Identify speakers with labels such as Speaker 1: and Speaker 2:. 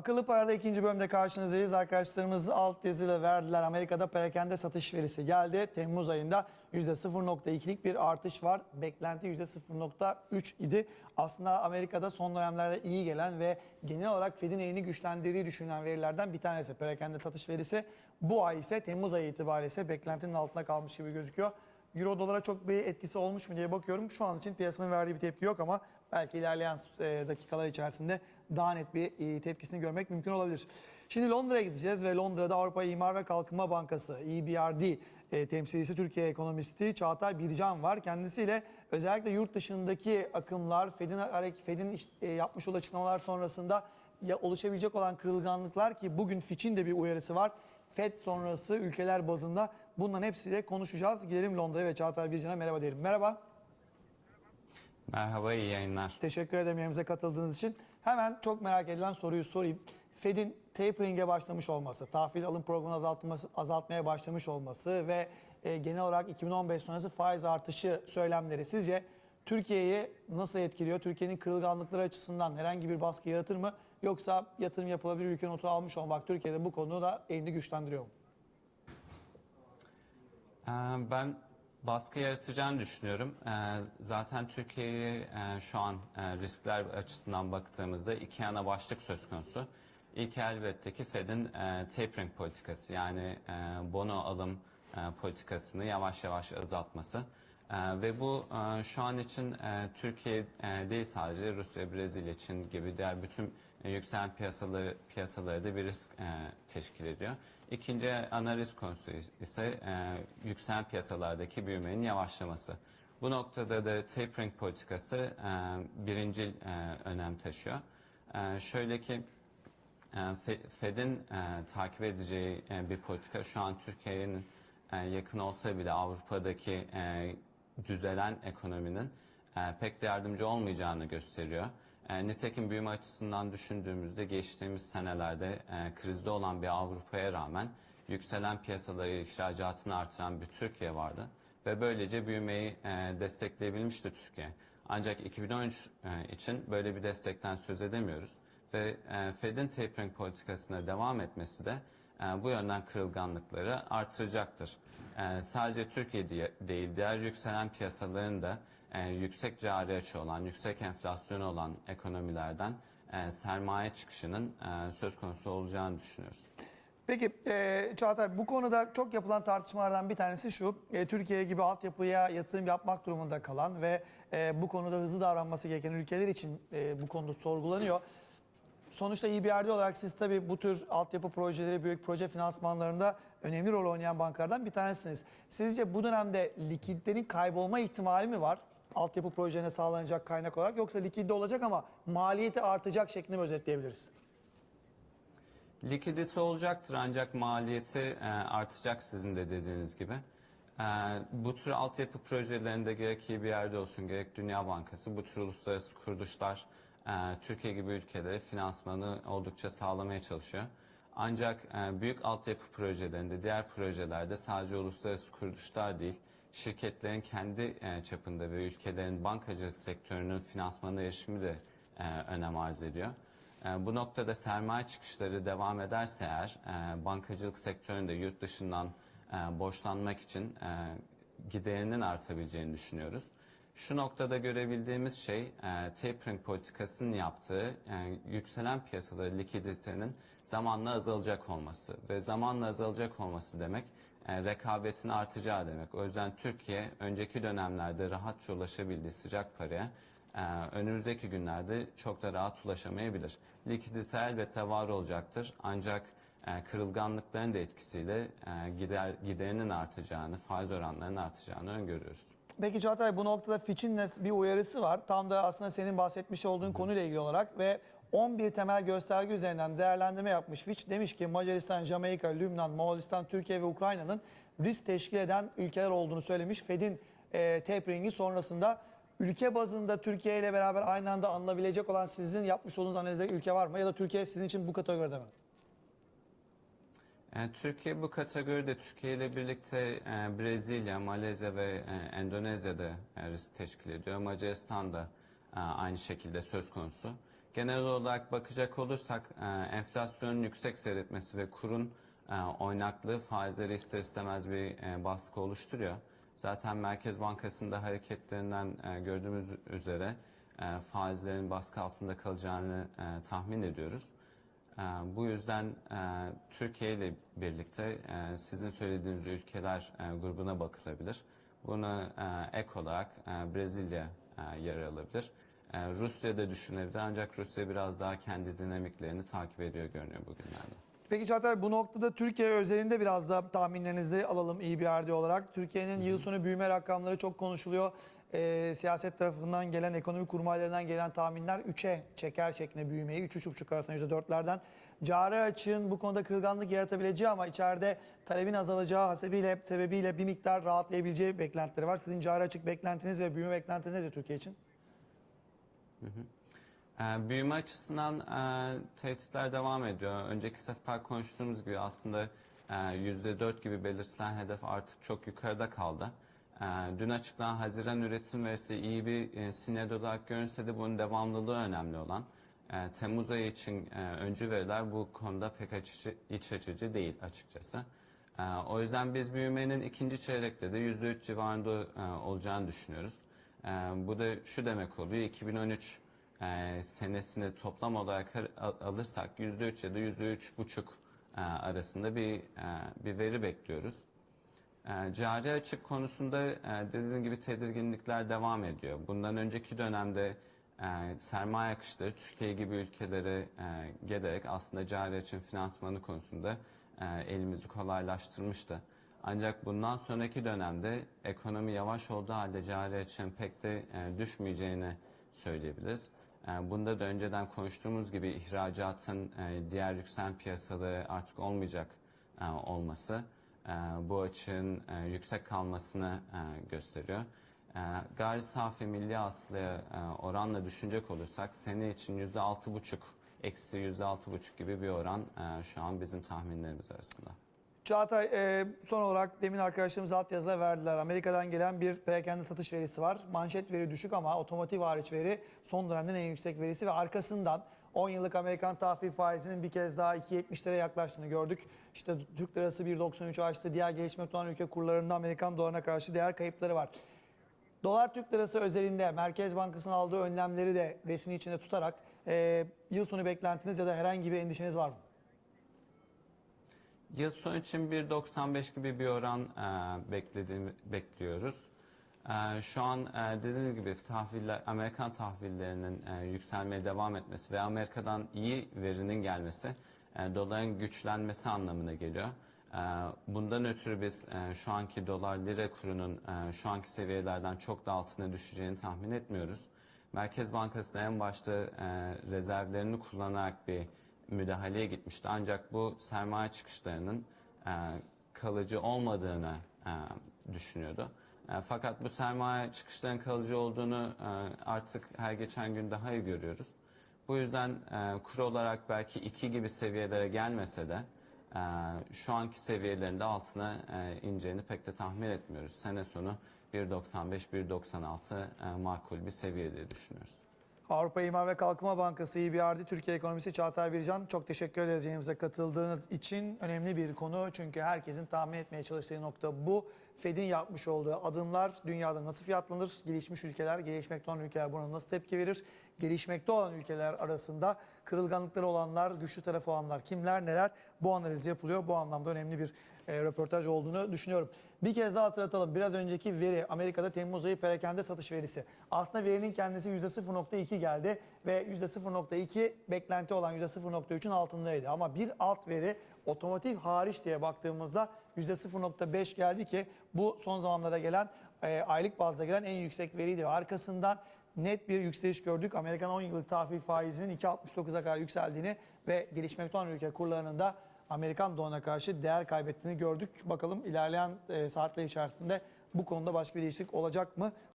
Speaker 1: Akıllı Para'da ikinci bölümde karşınızdayız. Arkadaşlarımız alt yazıyla verdiler. Amerika'da perakende satış verisi geldi. Temmuz ayında %0.2'lik bir artış var. Beklenti %0.3 idi. Aslında Amerika'da son dönemlerde iyi gelen ve genel olarak Fed'in elini güçlendirdiği düşünülen verilerden bir tanesi. Perakende satış verisi bu ay ise Temmuz ayı itibariyle ise beklentinin altında kalmış gibi gözüküyor. Euro dolara çok bir etkisi olmuş mu diye bakıyorum. Şu an için piyasanın verdiği bir tepki yok ama belki ilerleyen e, dakikalar içerisinde daha net bir e, tepkisini görmek mümkün olabilir. Şimdi Londra'ya gideceğiz ve Londra'da Avrupa İmar ve Kalkınma Bankası EBRD e, temsilcisi Türkiye ekonomisti Çağatay Bircan var. Kendisiyle özellikle yurt dışındaki akımlar, Fed'in Fed'in yapmış olduğu açıklamalar sonrasında ya oluşabilecek olan kırılganlıklar ki bugün Fitch'in de bir uyarısı var. FED sonrası ülkeler bazında bunların hepsiyle konuşacağız. Gidelim Londra'ya ve Çağatay Bircan'a merhaba diyelim. Merhaba.
Speaker 2: Merhaba, iyi yayınlar.
Speaker 1: Teşekkür ederim yerimize katıldığınız için. Hemen çok merak edilen soruyu sorayım. Fed'in tapering'e başlamış olması, tahvil alım programını azaltması, azaltmaya başlamış olması ve e, genel olarak 2015 sonrası faiz artışı söylemleri sizce Türkiye'yi nasıl etkiliyor? Türkiye'nin kırılganlıkları açısından herhangi bir baskı yaratır mı? Yoksa yatırım yapılabilir ülke notu almış olmak Türkiye'de bu konuda elini güçlendiriyor mu?
Speaker 2: Ee, Ben baskı yaratacağını düşünüyorum. Ee, Zaten Türkiye'yi e, şu an e, riskler açısından baktığımızda iki ana başlık söz konusu. İlk elbette ki Fed'in e, tapering politikası yani bono alım politikasını yavaş yavaş azaltması. E, Ve bu e, şu an için e, Türkiye e, değil sadece Rusya, Brezilya, Çin gibi diğer bütün yükselen piyasaları piyasaları da bir risk teşkil ediyor. İkinci ana risk konusu ise yükselen piyasalardaki büyümenin yavaşlaması. Bu noktada da tapering politikası e, birincil e, önem taşıyor. Şöyle ki Fe- Fed'in takip edeceği bir politika şu an Türkiye'nin yakın olsa bile Avrupa'daki düzelen ekonominin e, pek de yardımcı olmayacağını gösteriyor. E, nitekim büyüme açısından düşündüğümüzde geçtiğimiz senelerde e, krizde olan bir Avrupa'ya rağmen yükselen piyasaları ihracatını artıran bir Türkiye vardı ve böylece büyümeyi e, destekleyebilmişti Türkiye. Ancak 2013 e, için böyle bir destekten söz edemiyoruz ve e, Fed'in tapering politikasına devam etmesi de bu yönden kırılganlıkları artıracaktır. E, sadece Türkiye değil, diğer yükselen piyasaların da e, yüksek cari açı olan, yüksek enflasyonu olan ekonomilerden e, sermaye çıkışının e, söz konusu olacağını düşünüyoruz.
Speaker 1: Peki e, Çağatay bu konuda çok yapılan tartışmalardan bir tanesi şu. E, Türkiye gibi altyapıya yatırım yapmak durumunda kalan ve e, bu konuda hızlı davranması gereken ülkeler için e, bu konuda sorgulanıyor. Sonuçta yerde olarak siz tabii bu tür altyapı projeleri, büyük proje finansmanlarında önemli rol oynayan bankalardan bir tanesiniz. Sizce bu dönemde likiditenin kaybolma ihtimali mi var? Altyapı projelerine sağlanacak kaynak olarak yoksa likidite olacak ama maliyeti artacak şeklinde mi özetleyebiliriz?
Speaker 2: Likidite olacaktır ancak maliyeti e, artacak sizin de dediğiniz gibi. E, bu tür altyapı projelerinde gerek iyi bir yerde olsun gerek Dünya Bankası bu tür uluslararası kuruluşlar Türkiye gibi ülkelere finansmanı oldukça sağlamaya çalışıyor. Ancak e, büyük altyapı projelerinde diğer projelerde sadece uluslararası kuruluşlar değil şirketlerin kendi e, çapında ve ülkelerin bankacılık sektörünün finansmana erişimi de e, önem arz ediyor. Bu noktada sermaye çıkışları devam ederse eğer bankacılık sektöründe yurt dışından borçlanmak için giderinin artabileceğini düşünüyoruz. Şu noktada görebildiğimiz şey e, tapering politikasının yaptığı e, yükselen piyasaları likiditenin zamanla azalacak olması ve zamanla azalacak olması demek e, rekabetin artacağı demek. O yüzden Türkiye önceki dönemlerde rahatça ulaşabildiği sıcak paraya ee, önümüzdeki günlerde çok da rahat ulaşamayabilir. Likidite elbette var olacaktır ancak e, kırılganlıkların da etkisiyle e, gider giderinin artacağını, faiz oranlarının artacağını öngörüyoruz.
Speaker 1: Peki Çağatay bu noktada Fitch'in bir uyarısı var. Tam da aslında senin bahsetmiş olduğun konuyla ilgili olarak ve 11 temel gösterge üzerinden değerlendirme yapmış. Fitch demiş ki Macaristan, Jamaika, Lübnan, Moğolistan, Türkiye ve Ukrayna'nın risk teşkil eden ülkeler olduğunu söylemiş. Fed'in e, tapering'i sonrasında ülke bazında Türkiye ile beraber aynı anda alınabilecek olan sizin yapmış olduğunuz analizde ülke var mı? Ya da Türkiye sizin için bu kategoride mi?
Speaker 2: E, Türkiye bu kategoride Türkiye ile birlikte e, Brezilya, Malezya ve e, Endonezya'da e, risk teşkil ediyor. Macaristan da e, aynı şekilde söz konusu. Genel olarak bakacak olursak e, enflasyonun yüksek seyretmesi ve kurun e, oynaklığı faizleri ister istemez bir e, baskı oluşturuyor. Zaten Merkez Bankası'nda hareketlerinden e, gördüğümüz üzere e, faizlerin baskı altında kalacağını e, tahmin ediyoruz. E, bu yüzden e, Türkiye ile birlikte e, sizin söylediğiniz ülkeler e, grubuna bakılabilir. Bunu e, ek olarak Brezilya yer alabilir. Rusya da düşünebilir ancak Rusya biraz daha kendi dinamiklerini takip ediyor görünüyor bugünlerde.
Speaker 1: Peki Çağatay bu noktada Türkiye özelinde biraz da tahminlerinizi alalım EBRD olarak. Türkiye'nin yıl sonu büyüme rakamları çok konuşuluyor. Ee, siyaset tarafından gelen, ekonomi kurmaylarından gelen tahminler 3'e çeker şeklinde büyümeyi. 3-3,5 arasında %4'lerden. Cari açığın bu konuda kırılganlık yaratabileceği ama içeride talebin azalacağı hasebiyle, sebebiyle bir miktar rahatlayabileceği beklentileri var. Sizin cari açık beklentiniz ve büyüme beklentiniz nedir Türkiye için?
Speaker 2: Ee, Büyüme açısından e, tehditler devam ediyor. Önceki sefer konuştuğumuz gibi aslında e, %4 gibi belirtilen hedef artık çok yukarıda kaldı. E, Dün açıklanan Haziran üretim verisi iyi bir e, sinyal olarak görünse de bunun devamlılığı önemli olan. E, Temmuz ayı için e, öncü veriler bu konuda pek açıcı, iç açıcı değil açıkçası. O yüzden biz büyümenin ikinci çeyrekte de %3 civarında olacağını düşünüyoruz. Bu da şu demek oluyor 2013 e, senesini toplam olarak al- alırsak %3 ya da %3,5 e, arasında bir bir veri bekliyoruz. E, Cari açık konusunda e, dediğim gibi tedirginlikler devam ediyor. Bundan önceki dönemde e, sermaye akışları Türkiye gibi ülkelere e, gelerek aslında cari açığın finansmanı konusunda elimizi kolaylaştırmıştı. Ancak bundan sonraki dönemde ekonomi yavaş olduğu halde cari açığın pek de düşmeyeceğini söyleyebiliriz. Bunda da önceden konuştuğumuz gibi ihracatın diğer yükselen piyasaları artık olmayacak olması bu açığın e, yüksek kalmasını e, gösteriyor. E, Gayri safi milli hasılaya e, oranla düşünecek olursak sene için yüzde altı buçuk eksi yüzde altı buçuk gibi bir oran e, şu an bizim tahminlerimiz arasında.
Speaker 1: Çağatay e, son olarak demin arkadaşlarımız alt yazıda verdiler. Amerika'dan gelen bir perakende satış verisi var. Manşet veri düşük ama otomotiv hariç veri son dönemlerin en yüksek verisi ve arkasından 10 yıllık Amerikan tahvil faizinin bir kez daha 2.70'lere yaklaştığını gördük. İşte Türk lirası 1.93 aştı. Diğer gelişmekte olan ülke kurlarında Amerikan dolarına karşı değer kayıpları var. Dolar Türk lirası özelinde Merkez Bankası'nın aldığı önlemleri de resmi içinde tutarak e, yıl sonu beklentiniz ya da herhangi bir endişeniz var mı?
Speaker 2: Yıl sonu için 1.95 gibi bir oran e, beklediğim, bekliyoruz. E, şu an e, dediğiniz gibi tahviller, Amerikan tahvillerinin e, yükselmeye devam etmesi ve Amerika'dan iyi verinin gelmesi e, doların güçlenmesi anlamına geliyor. Bundan ötürü biz şu anki dolar lira kurunun şu anki seviyelerden çok da altına düşeceğini tahmin etmiyoruz. Merkez Bankası da en başta rezervlerini kullanarak bir müdahaleye gitmişti. Ancak bu sermaye çıkışlarının kalıcı olmadığını düşünüyordu. E, fakat bu sermaye çıkışlarının kalıcı olduğunu e, artık her geçen gün daha iyi görüyoruz. Bu yüzden e, kur olarak belki 2 gibi seviyelere gelmese de şu anki seviyelerinde altına ineceğini pek de tahmin etmiyoruz. Sene sonu 1.95-1.96 e, makul bir seviye diye düşünüyoruz.
Speaker 1: Avrupa İmar ve Kalkınma Bankası EBRD Türkiye Ekonomisi Çağatay Bircan çok teşekkür ederiz katıldığınız için. Önemli bir konu çünkü herkesin tahmin etmeye çalıştığı nokta bu. Fed'in yapmış olduğu adımlar dünyada nasıl fiyatlanır? Gelişmiş ülkeler, gelişmekte olan ülkeler buna nasıl tepki verir? Gelişmekte olan ülkeler arasında kırılganlıkları olanlar, güçlü tarafı olanlar kimler, neler? Bu analiz yapılıyor. Bu anlamda önemli bir e, röportaj olduğunu düşünüyorum. Bir kez daha hatırlatalım. Biraz önceki veri Amerika'da Temmuz ayı perakende satış verisi. Aslında verinin kendisi %0.2 geldi ve %0.2 beklenti olan %0.3'ün altındaydı. Ama bir alt veri otomotiv hariç diye baktığımızda %0.5 geldi ki bu son zamanlara gelen e, aylık bazda gelen en yüksek veriydi ve arkasından net bir yükseliş gördük. Amerikan 10 yıllık tahvil faizinin 2.69'a kadar yükseldiğini ve gelişmekte olan ülke kurlarının da Amerikan dolarına karşı değer kaybettiğini gördük. Bakalım ilerleyen e, saatler içerisinde bu konuda başka bir değişiklik olacak mı?